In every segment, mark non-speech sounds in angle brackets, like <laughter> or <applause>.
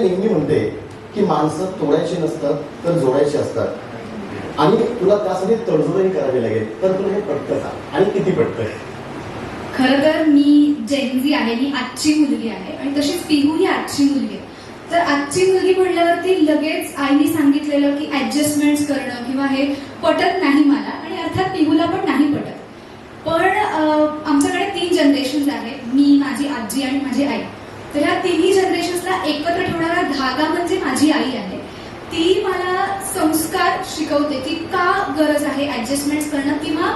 नेहमी म्हणते की माणसं तोडायची नसतात तर जोडायची असतात. आणि तुला त्यासाठी तडजोडही करावी लागेल तर तुला हे पटतं का? आणि किती पटतं? खर तर मी जेनजी आहे मी आजची मुलगी आहे आणि तशीच पिहू ही आजची मुलगी आहे. तर आजची मुलगी म्हणल्यावरती लगेच आईने सांगितलेलं की ऍडजस्टमेंट करणं किंवा हे पटत नाही मला आणि अर्थात पिहूला पण नाही पटत. पण आमच्याकडे तीन जनरेशन्स आहेत मी माझी आजी आणि माझी आई. तर ह्या तिन्ही जनरेशन्सला एकत्र ठेवणारा धागा म्हणजे माझी आई आहे. ती मला संस्कार शिकवते. की का गरज आहे ऍडजस्टमेंट करणं किंवा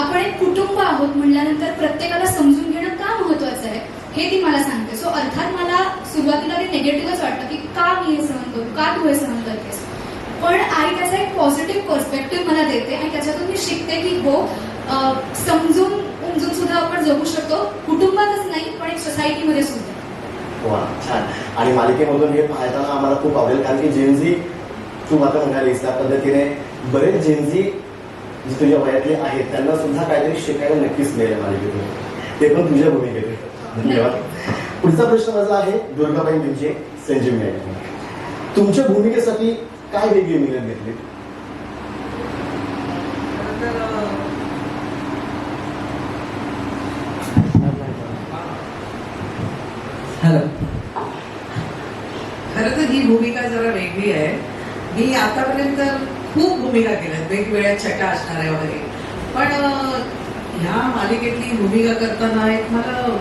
आपण एक कुटुंब आहोत म्हणल्यानंतर प्रत्येकाला समजून घेणं का महत्वाचं आहे हे ती मला सांगते. सो अर्थात मला सुरुवातीला ते निगेटिव्हच वाटतं की का मी हे सहन करू का तू हे सहन करतेस. पण आई त्याचा एक पॉझिटिव्ह पर्स्पेक्टिव्ह मला देते आणि त्याच्यातून मी शिकते की हो समजून उमजून सुद्धा आपण जगू शकतो. कुटुंबातच नाही पण एक सोसायटीमध्ये सुद्धा. वा छान. आणि मालिकेमधून हे पाहताना आम्हाला खूप आवडेल कारण की जेनझी तू आता म्हणालीस त्या पद्धतीने बरेच जेनझी जे तुझ्या वयातले आहेत त्यांना सुद्धा काहीतरी शिकायला नक्कीच मिळेल मालिकेतून. ते पण तुझ्या भूमिकेत धन्यवाद. पुढचा प्रश्न माझा आहे दुर्गाबाई म्हणजे संजीव नाईक. तुमच्या भूमिकेसाठी काय वेगळी मेहनत घेतली? हॅलो. भूमिका जरा वेगळी आहे. मी आतापर्यंत खूप भूमिका केल्यात वेगवेगळ्या छटा असणाऱ्या वगैरे. पण ह्या मालिकेतली भूमिका करताना एक मला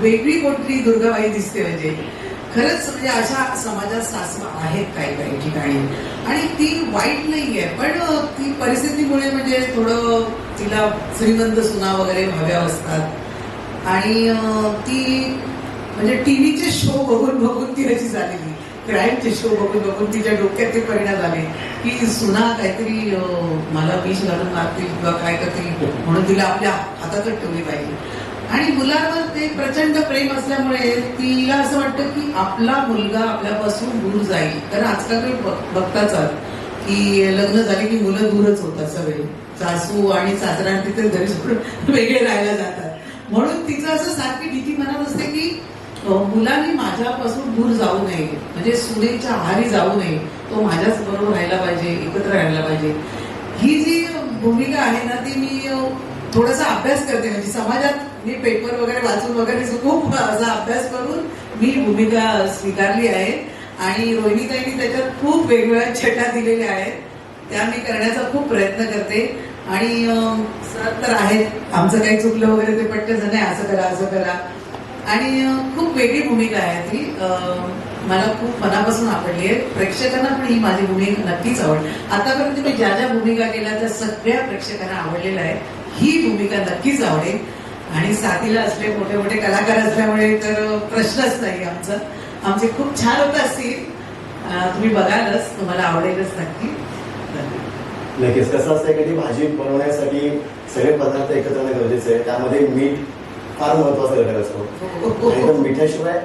वेगळी कोणती दुर्गाबाई दिसते म्हणजे खरंच म्हणजे अशा समाजात सासू आहेत काही काही ठिकाणी. आणि ती वाईट नाहीये पण ती परिस्थितीमुळे म्हणजे थोडं तिला श्रीमंत सुना वगैरे हव्या असतात. आणि ती म्हणजे टीव्हीचे शो बघून बघून ती अशी झालेली क्राईमचे शो बघून बघून तिच्या डोक्यात ते परिणाम झाले. की सुना काहीतरी मला विष घालून मारतील किंवा काय करतील म्हणून तिला आपल्या हातातच ठेवली पाहिजे. आणि मुलावर ते प्रचंड प्रेम असल्यामुळे तिला असं वाटतं की आपला मुलगा आपल्यापासून दूर जाईल. कारण आजकाल तुम्ही बघताच की लग्न झाले की मुलं दूरच होतात सगळे. सासू आणि सासरा तिथे घरी <laughs> वेगळे राहायला जातात. म्हणून तिचं असं सारखी भीती मनात असते की मुलांनी माझ्यापासून दूर जाऊ नये. म्हणजे सुनेच्या आहारी जाऊ नये. तो माझ्याच बरोबर राहायला पाहिजे एकत्र राहायला पाहिजे. ही जी भूमिका आहे ना ती मी थोडासा अभ्यास करते. म्हणजे समाजात मी पेपर वगैरे वाचून वगैरे खूप असा अभ्यास करून मी भूमिका स्वीकारली आहे. आणि रोहिणीताईंनी त्याच्यात खूप वेगवेगळ्या छटा दिलेल्या आहेत. त्या मी करण्याचा खूप प्रयत्न करते. आणि सर तर आहेत. आमचं काही चुकलं वगैरे ते पटकन नाही असं करा असं करा. आणि खूप वेगळी भूमिका आहे ती. मला खूप मनापासून आवडली आहे. प्रेक्षकांना पण ही माझी भूमिका नक्कीच आवड आतापर्यंत मी ज्या ज्या भूमिका केल्या त्या सगळ्या प्रेक्षकांना आवडलेल्या आहे ही भूमिका नक्कीच आवडेल. आणि साथीला असले मोठे मोठे कलाकार असल्यामुळे तर प्रश्नच नाही आमचा. आमचे खूप छान होत असतील. तुम्ही बघालच. तुम्हाला आवडेलच नक्की. नक्कीच. कसं असतं की भाजी बनवण्यासाठी सगळे पदार्थ एकत्र गरजेचं आहे. त्यामध्ये मीठ फार महत्त्वाचा घटक असतो तो मिठाशिवाय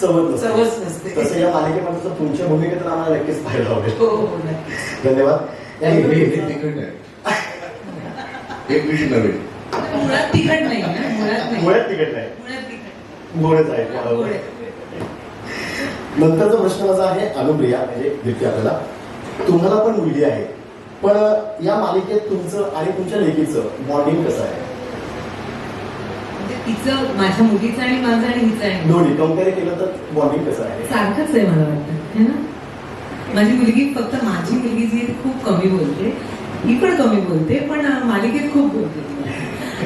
चवत नसते. तसं या मालिकेमध्ये तर तुमच्या भूमिकेतून आम्हाला नक्कीच पाहायला आवडेल. हो हो धन्यवाद. तिखट मुळात तिखट नाही ना? मुळात नाही. मुळात तिकट नाही. मुळात तिखट. गोडच आहे. नंतरचा प्रश्न माझा आहे अनुप्रिया म्हणजे दीप्ती आपल्याला. तुम्हाला पण मुलगी आहे. पण या मालिकेत तुमचं आणि तुमच्या लेखीचं बॉन्डिंग कसं आहे? तिचं माझ्या मुलीचं आणि माझं आणि हिचं आहे. दोन्ही. कंपेअर केलं तर बॉन्डिंग कसं आहे? सारखंच आहे मला वाटतं. है ना? माझी मुलगी फक्त माझी मुलगी जी खूप कमी बोलते ही पण कमी बोलते पण मालिकेत खूप बोलते.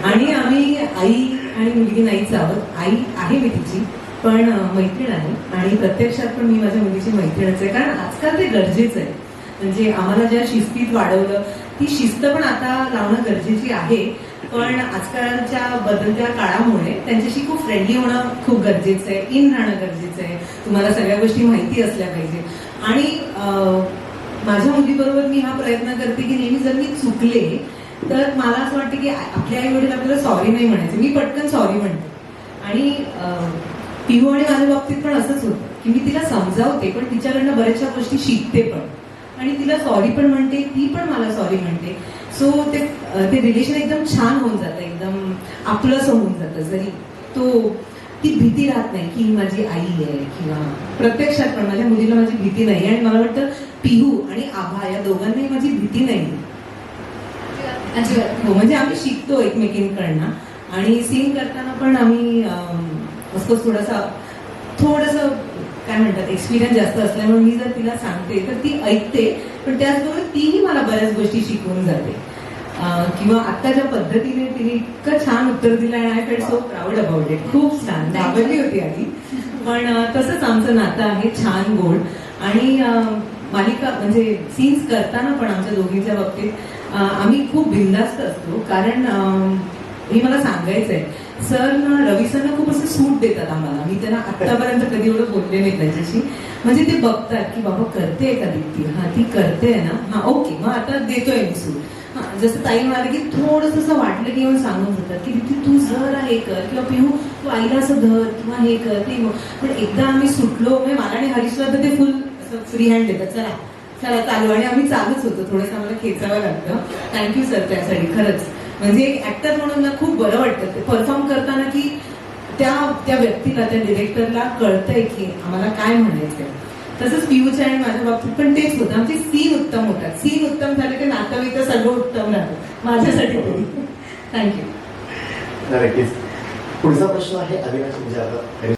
आणि आम्ही आई आणि मुलगी नाहीच आहोत आई आहे मी तिची पण मैत्रीण आहे. आणि प्रत्यक्षात पण मी माझ्या मुलीची मैत्रीणच आहे. कारण आजकाल ते गरजेचं आहे. म्हणजे आम्हाला ज्या शिस्तीत वाढवलं ती शिस्त पण आता लावणं गरजेची आहे. पण आजकालच्या बदलत्या काळामुळे त्यांच्याशी खूप फ्रेंडली होणं खूप गरजेचं आहे. इन राहणं गरजेचं आहे. तुम्हाला सगळ्या गोष्टी माहिती असल्या पाहिजे. आणि माझ्या मुलीबरोबर मी हा प्रयत्न करते की नेहमी जर मी चुकले तर मला असं वाटतं की आपल्या आई वडील आपल्याला सॉरी नाही म्हणायचे. मी पटकन सॉरी म्हणते. आणि पिहू आणि माझ्या बाबतीत पण असंच होतं की मी तिला समजावते पण तिच्याकडनं बऱ्याचशा गोष्टी शिकते पण. आणि तिला सॉरी पण म्हणते ती पण मला सॉरी म्हणते. सो ते ते रिलेशन एकदम छान होऊन जातं एकदम आपलंसं होऊन जातं. जरी तो ती भीती राहत नाही की माझी आई आहे किंवा प्रत्यक्षात पण माझ्या मुलीला माझी भीती नाही. आणि मला वाटतं पिहू आणि आभा या दोघांनाही माझी भीती नाही. अजिबात. हो म्हणजे आम्ही शिकतो एकमेकींकडनं. आणि सिंग करताना पण आम्ही ऑफकोर्स थोडासा थोडंसं काय म्हणतात एक्सपिरियन्स जास्त असल्यामुळे मी जर तिला सांगते तर ती ऐकते. पण त्याचबरोबर तीही मला बऱ्याच गोष्टी शिकवून जाते. किंवा आता ज्या पद्धतीने तिने इतकं छान उत्तर दिलं आणि I feel so proud about it खूप छान. घाबरली होती आधी. पण तसंच आमचं नातं आहे छान गोड. आणि मालिका म्हणजे सीन्स करताना पण आमच्या दोघींच्या बाबतीत आम्ही खूप बिंदास्त असतो. कारण हे मला सांगायचंय. सर ना रवी सरना खूप असं सूट देतात आम्हाला. मी त्यांना आतापर्यंत कधी एवढं बोलले नाही त्याच्याशी. म्हणजे ते बघतात की बाबा करते का दीप्ती? हा ती करते ना. हा ओके मग आता देतोय मी सूट. जसं ताई म्हणाले की थोडस असं वाटलं की येऊन सांगून जातात की दीप्ती तू जरा हे कर किंवा पिहू तू आईला असं धर किंवा हे कर ते मग. पण एकदा आम्ही सुटलो म्हणजे मला आणि हरीशला तर ते फुल असं फ्री हँड देतात. चला. चला चालू. आणि आम्ही चालूच होतो. थोडंसं आम्हाला खेचावं लागतं. थँक्यू सर त्यासाठी. खरंच. म्हणजे एक ऍक्टर म्हणून ना खूप बरं वाटतं. ते परफॉर्म करताना की त्या त्या व्यक्तीला त्या डिरेक्टरला कळतंय की आम्हाला काय म्हणायचंय. तसंच पियूच्या आणि माझ्या बाबतीत पण तेच होतं. आमचे सीन उत्तम होतात. सीन उत्तम झाले की नातं सगळं उत्तम राहतं. माझ्यासाठी तरी. थँक्यू पुढचा प्रश्न आहे अविनाश म्हणजे